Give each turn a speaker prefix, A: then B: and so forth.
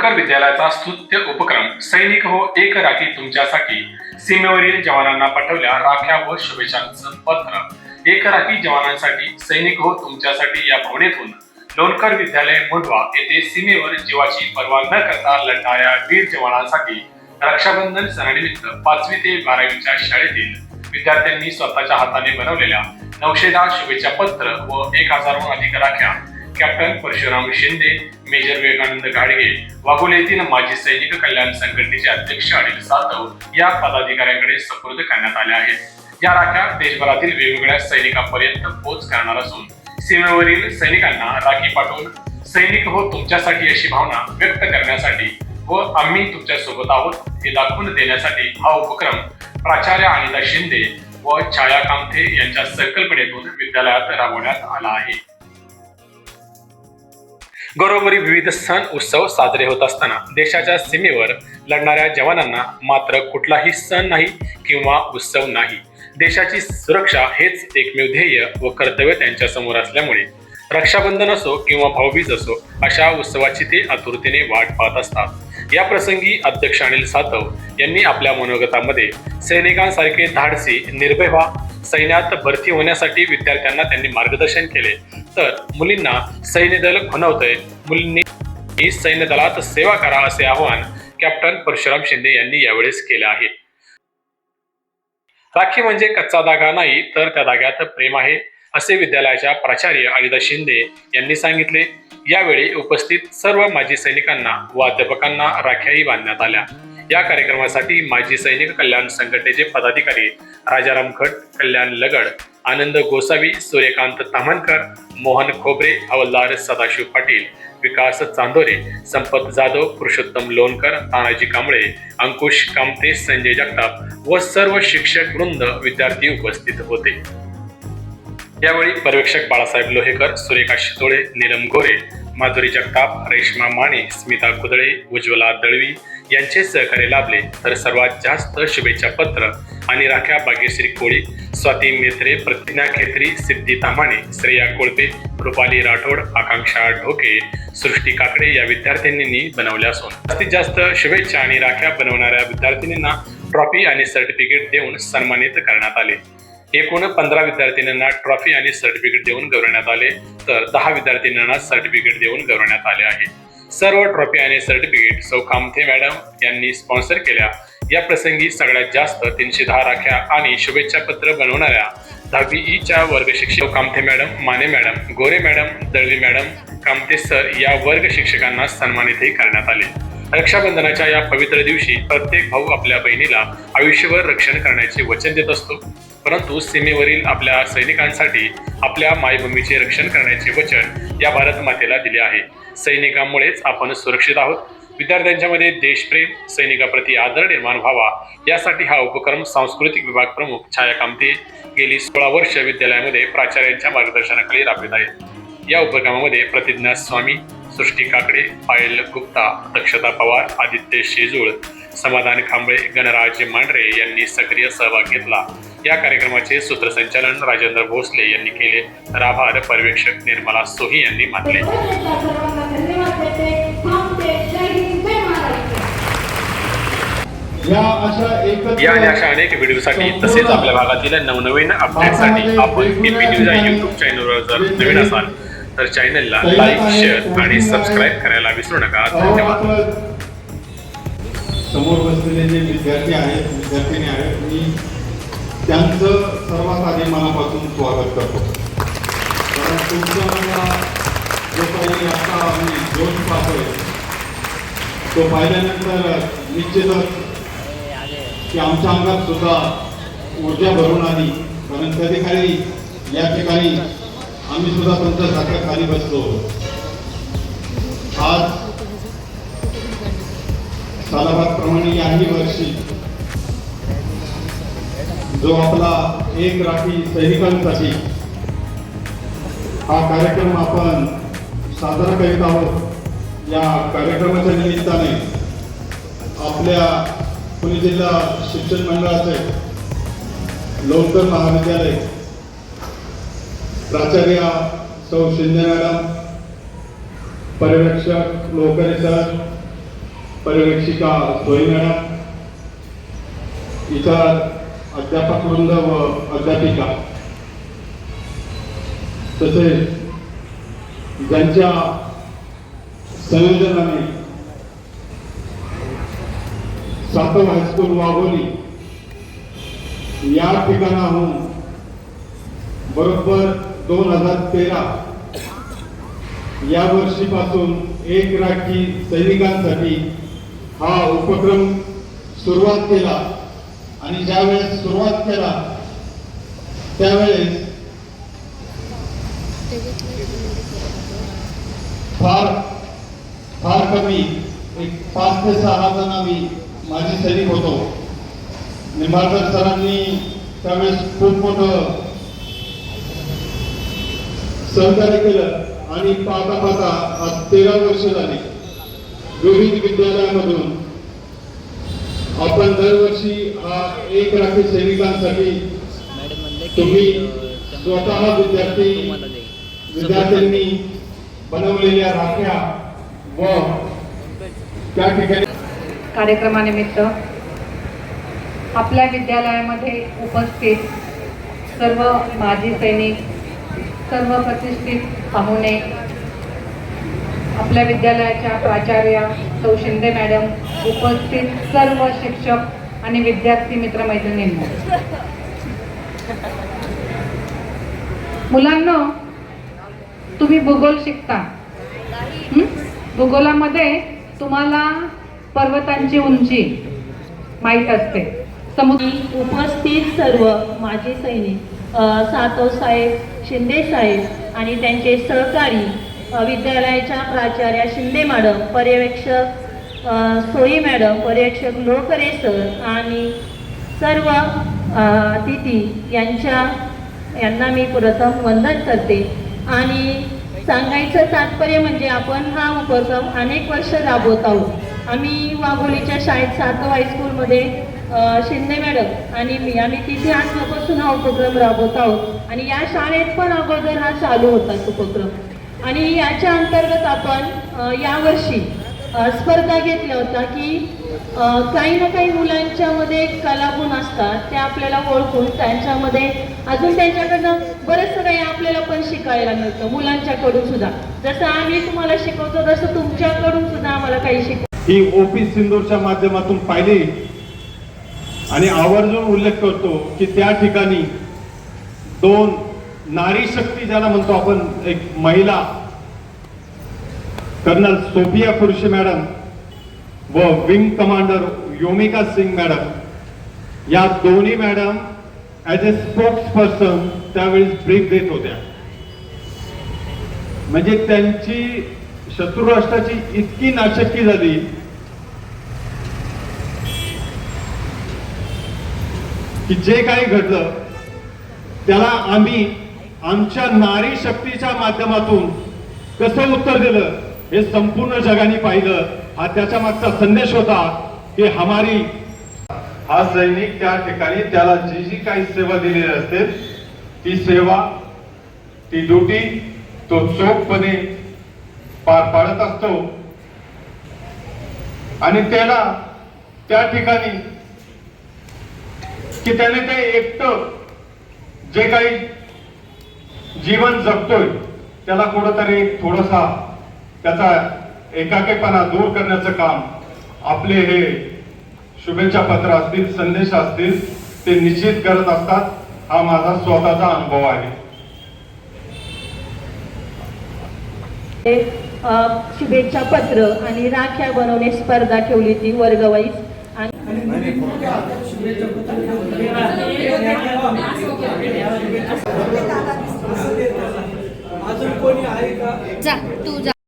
A: लोणकर विद्यालयाचा स्तुत्य उपक्रम सैनिक हो एक राखी तुमच्यासाठी. सीमेवरील जवानांना पाठवल्या राख्या व शुभेच्छांचं पत्र. एक राखी जवानांसाठी सैनिक हो तुमच्यासाठी या भावनेतून लोणकर विद्यालय मुंडवा येथे सीमेवर जीवाची पर्वा न करता लढणाऱ्या वीर जवानांसाठी रक्षाबंधन सणानिमित्त पाचवी ते बारावीच्या शाळेतील विद्यार्थ्यांनी स्वतःच्या हाताने बनवलेल्या नऊशेदा शुभेच्छा पत्र व एक हजारहून अधिक राख्या कॅप्टन परशुराम शिंदे मेजर विवेकानंद घाडगे वाघोली येथील माजी सैनिक कल्याण संघटनेचे अध्यक्ष अनिल सातव या पदाधिकाऱ्यांकडे सुपूर्द करण्यात आल्या आहेत. या राख्या देशभरातील वेगवेगळ्या सैनिकांपर्यंत पोच करणार असून सीमेवरील सैनिकांना राखी पाठवून सैनिक हो तुमच्यासाठी अशी भावना व्यक्त करण्यासाठी व आम्ही तुमच्यासोबत आहोत हे दाखवून देण्यासाठी हा उपक्रम प्राचार्य अनिता शिंदे व छाया कामथे यांच्या संकल्पनेतून विद्यालयात राबवण्यात आला आहे. घरोघरी विविध सण उत्सव साजरे होत असताना देशाच्या सीमेवर लढणाऱ्या जवानांना मात्र कुठलाही सण नाही किंवा उत्सव नाही. देशाची सुरक्षा हेच एकमेव ध्येय व कर्तव्य त्यांच्यासमोर असल्यामुळे रक्षाबंधन असो किंवा भाऊबीज असो अशा उत्सवाची ते आतुरतेने वाट पाहत असतात. या प्रसंगी अध्यक्ष अनिल सातव यांनी आपल्या मनोगतामध्ये सैनिकांसारखे धाडसी निर्भय सैन्यात भरती होण्यासाठी विद्यार्थ्यांना त्यांनी मार्गदर्शन केले. तर मुलींना सैन्य दल खुणवतंय. मुलींनी सैन्य दलात सेवा करा असे आवाहन कॅप्टन परशुराम शिंदे यांनी यावेळेस केले आहे. राखी म्हणजे कच्चा धागा नाही तर त्या धाग्यात प्रेम आहे. असे विद्यालयाच्या प्राचार्य अलिदा शिंदे यांनी सांगितले. यावेळी उपस्थित सर्व माजी सैनिकांना व अध्यापकांना राख्याही बांधण्यात आल्या. या कार्यक्रमासाठी माजी सैनिक कल्याण संघटनेचे पदाधिकारी राजाराम खट कल्याण लगड आनंद गोसावी सूर्यकांत तामणकर मोहन खोबरे हवलदार सदाशिव पाटील विकास चांदोरे संपत जाधव पुरुषोत्तम लोणकर तानाजी कांबळे अंकुश कामते संजय जगताप व सर्व शिक्षक वृंद विद्यार्थी उपस्थित होते. यावेळी पर्यवेक्षक बाळासाहेब लोहेकर सुरेखा शितोळे नीलम गोरे माधुरी जगताप रेश्मा माने स्मिता कुदळे उज्ज्वला दळवी यांचे सहकार्य लाभले. तर सर्वात जास्त शुभेच्छा पत्र आणि राख्या बागेश्री कोळी स्वाती मेत्रे प्रतिज्ञा खेत्री सिद्धी तामाणे श्रेया कोळपे रुपाली राठोड आकांक्षा ढोके सृष्टी काकडे या विद्यार्थिनींनी बनवल्या असून जास्तीत जास्त शुभेच्छा आणि राख्या बनवणाऱ्या विद्यार्थिनींना ट्रॉफी आणि सर्टिफिकेट देऊन सन्मानित करण्यात आले. एकूण पंधरा विद्यार्थिनींना ट्रॉफी आणि सर्टिफिकेट देऊन गौरवण्यात आले. तर दहा विद्यार्थिनींना सर्टिफिकेट देऊन गौरवण्यात आले आहे. सर्व ट्रॉफी आणि सर्टिफिकेट सौ कामथे मॅडम यांनी स्पॉन्सर केल्या. या प्रसंगी सगळ्यात जास्त तीनशे दहा राख्या आणि शुभेच्छा पत्र बनवणाऱ्या दहावी ईच्या वर्ग शिक्षक Kamthe madam Mane madam Gore madam Dalvi madam Kamte sir या वर्ग शिक्षकांना सन्मानितही करण्यात आले. रक्षाबंधनाच्या या पवित्र दिवशी प्रत्येक भाऊ आपल्या बहिणीला आयुष्यभर रक्षण करण्याचे वचन देत असतो. परंतु सीमेवरील आपल्या सैनिकांसाठी आपल्या मायभूमीचे रक्षण करण्याचे वचन या भारत मातेला दिले आहे. सैनिकांमुळेच आपण सुरक्षित आहोत. विद्यार्थ्यांच्यामध्ये देशप्रेम सैनिकाप्रती आदर निर्माण व्हावा यासाठी हा उपक्रम सांस्कृतिक विभाग प्रमुख छाया कामते गेली सोळा वर्ष विद्यालयामध्ये प्राचार्यांच्या मार्गदर्शनाखाली राबवित आहेत या उपक्रमामध्ये प्रतिज्ञा स्वामी सृष्टी काकडे पायल गुप्ता दक्षता पवार आदित्य शेजूळ समाधान खांबळे गणराज मांढरे यांनी सक्रिय सहभाग घेतला. या कार्यक्रमाचे सूत्रसंचालन राजेंद्र भोसले यांनी केले. तर आभार पर्यवेक्षक निर्मला सोही यांनी मानले.
B: या अशा
A: अनेक व्हिडिओसाठी तसेच आपल्या भागातील नवनवीन अपडेटसाठी आपण टीपी न्यूज या युट्यूब चॅनलवर जर नवीन असाल तर चॅनलला लाईक शेअर आणि सबस्क्राईब करायला विसरू नका. धन्यवाद.
B: समोर बसलेले जे विद्यार्थी आहेत विद्यार्थिनी आहेत मी त्यांचं सर्वात आधी मनापासून स्वागत करतो. कारण तुमचं मला जो काही आता आम्ही जोश पाहतोय तो पाहिल्यानंतर निश्चितच की आमच्या अंगात सुद्धा ऊर्जा भरून आली. कारण त्या ठिकाणी या ठिकाणी आम्ही सुद्धा तुमच्या सारख्या खाली बसलो. आज सालाबादप्रमाणे याही वर्षी जो आपला एक राखी सैनिकांसाठी हा कार्यक्रम आपण साजरा करीत आहोत. या कार्यक्रमाच्या निमित्ताने आपल्या पुणे जिल्हा शिक्षण मंडळाचे लोकल महाविद्यालय प्राचार्य सौ शिंदे मॅडम पर्यवेक्षक लोकरे सर पर्यवेक्षिका सोयी मॅडम इतर अध्यापक वृंद व अध्यापिका. तसेच ज्यांच्या संयोजनाने सातव हायस्कूल वाघोली या ठिकाणाहून बरोबर दोन हजार तेरा या वर्षीपासून एक राखी सैनिकांसाठी हा उपक्रम सुरुवात केला आणि ज्यावेळेस सुरुवात केला त्यावेळेस फार फार कमी एक पाच ते सहा जण आम्ही माझी सैनिक होतो. निंबाळकर सरांनी त्यावेळेस खूप मोठं सहकार्य केलं आणि पाहता पाहता आज तेरा वर्ष झाली. विविध विद्यालयामधून. आपण दरवर्षी हा एक राखी सैनिकांसाठी तुम्ही स्वतः विद्यार्थी विद्यार्थ्यांनी बनवलेल्या राख्या व त्या ठिकाणी
C: कार्यक्रमानिमित्त आपल्या विद्यालयामध्ये उपस्थित सर्व माजी सैनिक सर्व प्रतिष्ठित पाहुणे आपल्या विद्यालयाच्या प्राचार्य सौ शिंदे मॅडम उपस्थित सर्व शिक्षक आणि विद्यार्थी मित्र मैत्रिणींना मुलांना तुम्ही भूगोल शिकता. भूगोलामध्ये तुम्हाला पर्वतांची उंची माहीत असते. समुद्र
D: उपस्थित सर्व माजी सैनिक सातव साहेब शिंदे साहेब आणि त्यांचे सहकारी विद्यालयाच्या प्राचार्या शिंदे मॅडम पर्यवेक्षक सोयी मॅडम पर्यवेक्षक लोकरे सर आणि सर्व अतिथी यांच्या यांना मी प्रथम वंदन करते. आणि सांगायचं तात्पर्य म्हणजे आपण हा उपक्रम अनेक वर्ष राबवत आहोत. आम्ही वाघोलीच्या शाळेत सातव हायस्कूलमध्ये शिंदे मॅडम आणि मी आम्ही तिथे आजपासून हा उपक्रम राबवत आहोत. आणि या शाळेत पण अगोदर हा चालू होता उपक्रम. आणि याच्या अंतर्गत आपण यावर्षी स्पर्धा घेतल्या होत्या की काही ना काही मुलांच्यामध्ये कलागुण असतात ते आपल्याला ओळखून त्यांच्यामध्ये अजून त्यांच्याकडनं बरंचसं काही आपल्याला पण शिकायला मिळतं मुलांच्याकडून सुद्धा. जसं आम्ही तुम्हाला शिकवतो तसं तुमच्याकडून सुद्धा आम्हाला काही शिक
B: ही ओपी सिंदूरच्या माध्यमातून पाहिली. आणि आवर्जून उल्लेख करतो की त्या ठिकाणी दोन नारी शक्ती ज्याला म्हणतो आपण एक महिला कर्नल सोफिया कुरशी मॅडम व wing commander Vyomika Singh madam या दोन्ही madam as a spokes person त्यावेळेस ब्रीफ देत होत्या. म्हणजे त्यांची शत्रू राष्ट्राची इतकी नाशक्की झाली की जे काही घडलं त्याला आम्ही आमच्या नारी शक्तीच्या माध्यमातून कसं उत्तर दिलं हे संपूर्ण जगाने पाहिलं. हा त्याच्या मागचा संदेश होता की हमारी हा सैनिक त्या ठिकाणी त्याला जी जी काही सेवा दिलेली असते ती सेवा ती ड्युटी तो चोखपणे पार पाडत असतो. आणि त्याला त्या ठिकाणी की त्याने ते एकट जे काही जीवन जगतोय त्याला कुठंतरी थोडसा त्याचा एकाकीपणा दूर करण्याचं काम आपले हे शुभेच्छा पत्र असतील संदेश असतील ते निश्चित करत असतात हा माझा स्वतःचा अनुभव आहे.
D: शुभेच्छा पत्र आणि राख्या बनवणे स्पर्धा ठेवली ती वर्गवाईज. आणि
E: जा तू जा.